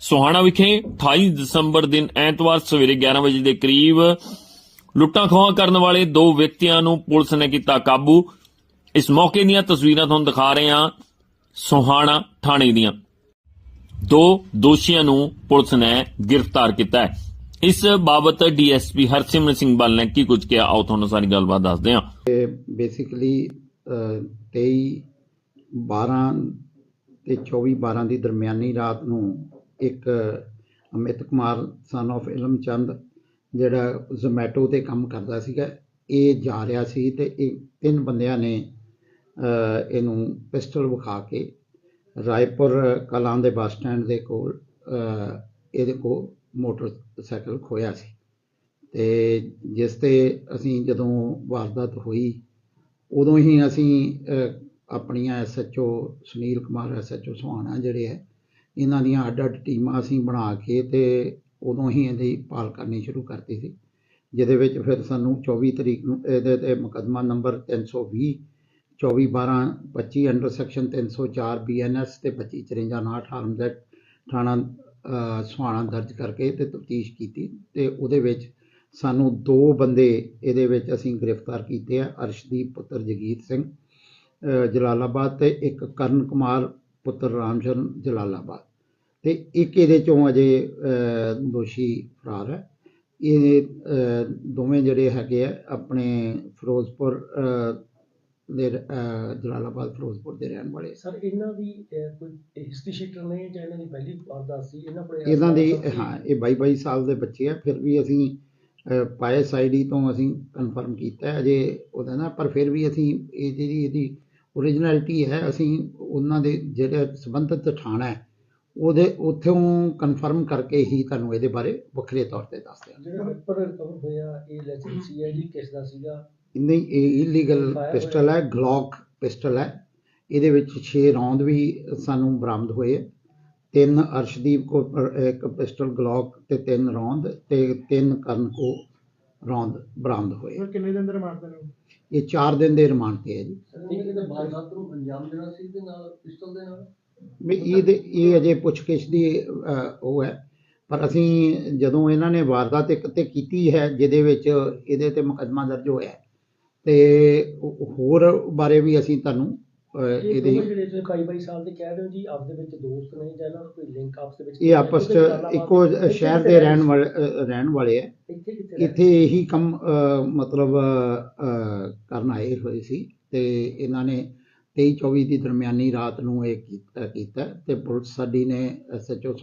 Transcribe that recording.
ਸੋਹਾਣਾ ਵਿਖੇ 28 ਦਸੰਬਰ ਦਿਨ ਐਤਵਾਰ ਸਵੇਰੇ 11 ਵਜੇ ਦੇ ਕਰੀਬ ਲੁੱਟਾਂ ਖੋਹਾਂ ਕਰਨ ਵਾਲੇ ਦੋ ਵਿਅਕਤੀਆਂ ਨੂੰ ਪੁਲਿਸ ਨੇ ਕੀਤਾ ਕਾਬੂ। ਇਸ ਮੌਕੇ ਦੀਆਂ ਤਸਵੀਰਾਂ ਤੁਹਾਨੂੰ ਦਿਖਾ ਰਹੇ ਹਾਂ ਸੋਹਾਣਾ ਥਾਣੇ ਦੀਆਂ। ਦੋ ਦੋਸ਼ੀਆਂ ਨੂੰ ਪੁਲਿਸ ਨੇ ਗ੍ਰਿਫਤਾਰ ਕੀਤਾ ਹੈ। ਇਸ ਬਾਬਤ ਡੀਐਸਪੀ ਹਰਸਿਮਰਨ ਸਿੰਘ ਬਲ ਨੇ ਕੀ ਕੁਝ ਕਿਹਾ? ਆਓ ਤੁਹਾਨੂੰ ਸਾਰੀ ਗੱਲਬਾਤ ਦੱਸਦੇ ਹਾਂ। ਬੇਸਿਕਲੀ 23 12 ਤੇ 24 12 ਦੀ ਦਰਮਿਆਨੀ ਰਾਤ ਨੂੰ ਇੱਕ ਅਮਿਤ ਕੁਮਾਰ ਸਨ of ਇਲਮ ਚੰਦ ਜਿਹੜਾ ਜ਼ੋਮੈਟੋ ਤੇ ਕੰਮ ਕਰਦਾ ਸੀਗਾ ਇਹ ਜਾ ਰਿਹਾ ਸੀ ਤੇ ਇਹ ਤਿੰਨ ਬੰਦਿਆਂ ਨੇ ਇਹਨੂੰ ਪਿਸਟਲ ਵਿਖਾ ਕੇ ਰਾਏਪੁਰ ਕਲਾਂ ਦੇ ਬੱਸ ਸਟੈਂਡ ਦੇ ਕੋਲ ਇਹਦੇ ਕੋਲ ਮੋਟਰਸਾਈਕਲ ਖੋਇਆ ਸੀ। ਤੇ ਜਿਸ ਤੇ ਅਸੀਂ ਜਦੋਂ ਵਾਰਦਾਤ ਹੋਈ ਉਦੋਂ ਹੀ ਅਸੀਂ ਅਹ, ਆਪਣੀਆਂ ਐਸਐਚਓ ਸੁਨੀਲ ਕੁਮਾਰ ਐਸਐਚਓ ਸੁਹਾਣਾ ਜਿਹੜੇ ਹੈ ਇਹਨਾਂ ਦੀਆਂ ਅੱਡ ਅੱਡ ਟੀਮਾਂ ਅਸੀਂ ਬਣਾ ਕੇ ਤੇ ਉਦੋਂ ਹੀ ਇਹਦੀ ਭਾਲ ਕਰਨੀ ਸ਼ੁਰੂ ਕਰਤੀ ਸੀ। ਜਿਹਦੇ ਵਿੱਚ ਫਿਰ ਸਾਨੂੰ 24 ਤਰੀਕ ਨੂੰ ਇਹਦੇ ਤੇ ਮੁਕੱਦਮਾ ਨੰਬਰ 320 24 12 25 ਅੰਡਰ ਸੈਕਸ਼ਨ 304 ਬੀਐਨਐਸ ਤੇ 25 54 59 ਆਰਮਜ਼ ਐਕਟ ਥਾਣਾ ਸੁਹਾਣਾ ਦਰਜ ਕਰਕੇ ਤੇ ਤਫਤੀਸ਼ ਕੀਤੀ ਤੇ ਉਹਦੇ ਵਿੱਚ ਸਾਨੂੰ ਦੋ ਬੰਦੇ ਇਹਦੇ ਵਿੱਚ ਅਸੀਂ ਗ੍ਰਿਫਤਾਰ ਕੀਤੇ ਆ, ਅਰਸ਼ਦੀਪ ਪੁੱਤਰ ਜਗੀਰ ਸਿੰਘ ਜਲਾਲਾਬਾਦ ਤੇ ਇੱਕ ਕਰਨ ਕੁਮਾਰ ਪੁੱਤਰ ਰਾਮਸ਼ਰਨ ਜਲਾਲਾਬਾਦ। ਤੇ ਇੱਕ ਇਹਦੇ ਚੋਂ ਅਜੇ ਦੋਸ਼ੀ ਫਰਾਰ ਹੈ। ਇਹ ਦੋਵੇਂ ਜਿਹੜੇ ਹੈਗੇ ਆ ਆਪਣੇ ਫਿਰੋਜ਼ਪੁਰ ਦੇ ਜਲਾਲਾਬਾਦ ਫਿਰੋਜ਼ਪੁਰ ਦੇ ਰਹਿਣ ਵਾਲੇ। ਸਰ ਇਹਨਾਂ ਦੀ ਕੋਈ ਹਿਸਟਰੀ ਸ਼ੀਟਰ ਨੇ ਜਾਂ ਇਹਨਾਂ ਦੀ ਪਹਿਲੀ ਵਾਰਦਾਤ ਸੀ? ਇਹਨਾਂ ਕੋਲੇ ਇਹਨਾਂ ਦੀ? ਹਾਂ ਇਹ 22 22 ਸਾਲ ਦੇ ਬੱਚੇ ਆ। ਫਿਰ ਵੀ ਅਸੀਂ ਪਾਇਸ ਆਈਡੀ ਤੋਂ ਅਸੀਂ ਕਨਫਰਮ ਕੀਤਾ ਹੈ। ਅਜੇ ਉਹਦਾ ਨਾ ਪਰ ਫਿਰ ਵੀ ਅਸੀਂ ਇਹ ਜਿਹੜੀ ਇਹਦੀ ਓਰੀਜਨੈਲਿਟੀ ਹੈ ਅਸੀਂ ਉਹਨਾਂ ਦੇ ਜਿਹੜੇ ਸੰਬੰਧਿਤ ਥਾਣਾ ਹੈ ਉਹਦੇ ਉੱਥੋਂ ਕਨਫਰਮ ਕਰਕੇ ਹੀ ਤੁਹਾਨੂੰ ਇਹਦੇ ਬਾਰੇ ਵੱਖਰੇ ਤੌਰ ਤੇ ਦੱਸ ਦਿਆਂਗੇ। ਜਿਹੜਾ ਪੇਪਰ ਰਿਕਵਰ ਹੋਇਆ ਇਹ ਲੈਜੈਂਡ ਸੀ ਹੈ ਜੀ ਕਿਸ ਦਾ ਸੀਗਾ? ਨਹੀਂ ਇਹ ਇਲੀਗਲ ਪਿਸਟਲ ਹੈ ਗਲੌਕ ਪਿਸਟਲ ਹੈ। ਇਹਦੇ ਵਿੱਚ 6 ਰੌਂਦ ਵੀ ਸਾਨੂੰ ਬਰਾਮਦ ਹੋਏ। ਹੈ। ਤਿੰਨ ਅਰਸ਼ਦੀਪ ਕੋ ਇੱਕ ਪਿਸਟਲ ਗਲੌਕ ਤੇ ਤਿੰਨ ਰੌਂਦ ਤੇ ਤਿੰਨ ਕਰਨ ਕੋ ਰੌਂਦ ਬਰਾਮਦ ਹੋਏ। ਕਿੰਨੇ ਦਿਨ ਦੇ ਰਿਮਾਂਡ ਨੇ ਇਹ 4 ਦਿਨ ਦੇ ਰਿਮਾਂਡ ਤੇ ਹੈ ਜੀ। ਵੀ ਇਹਦੇ ਇਹ ਅਜੇ ਪੁੱਛਗਿੱਛ ਦੀ ਅਹ, ਉਹ ਹੈ। ਪਰ ਅਸੀਂ ਜਦੋਂ ਇਹਨਾਂ ਨੇ ਵਾਰਦਾਤ ਇੱਕ ਤੇ ਕੀਤੀ ਹੈ ਜਿਹਦੇ ਵਿੱਚ ਇਹਦੇ ਤੇ ਮੁਕੱਦਮਾ ਦਰਜ ਹੋਇਆ ਹੈ, ਤੇ ਉਹ- ਹੋਰ ਬਾਰੇ ਵੀ ਅਸੀਂ ਤੁਹਾਨੂੰ ਇਹਦੀ ਜਿਹੜੇ ਤੁਸੀਂ 22 22 ਸਾਲ ਦੇ ਕਹਿ ਰਹੇ ਹੋ ਜੀ ਆਪਸ ਦੇ ਵਿੱਚ ਦੋਸਤ ਨੇ ਜਾਂ ਇਹਨਾਂ ਦਾ ਕੋਈ ਲਿੰਕ ਆਪਸ ਦੇ ਵਿੱਚ ਇਹ ਆਪਸ ਚ ਇੱਕੋ ਸ਼ਹਿਰ ਦੇ ਰਹਿਣ ਵਾਲੇ ਰਹਿਣ ਵਾਲੇ ਹੈ ਇੱਥੇ ਇਹੀ ਕੰਮ ਮਤਲਬ ਕਰਨ ਆਏ ਹੋਏ ਸੀ ਤੇ ਇਹਨਾਂ ਨੇ 23 24 ਦੀ ਦਰਮਿਆਨੀ ਰਾਤ ਨੂੰ ਇਹ ਕੀਤਾ ਕੀਤਾ ਤੇ ਪੁਲਿਸ ਸਾਡੀ ਨੇ ਐਸਐਚਓ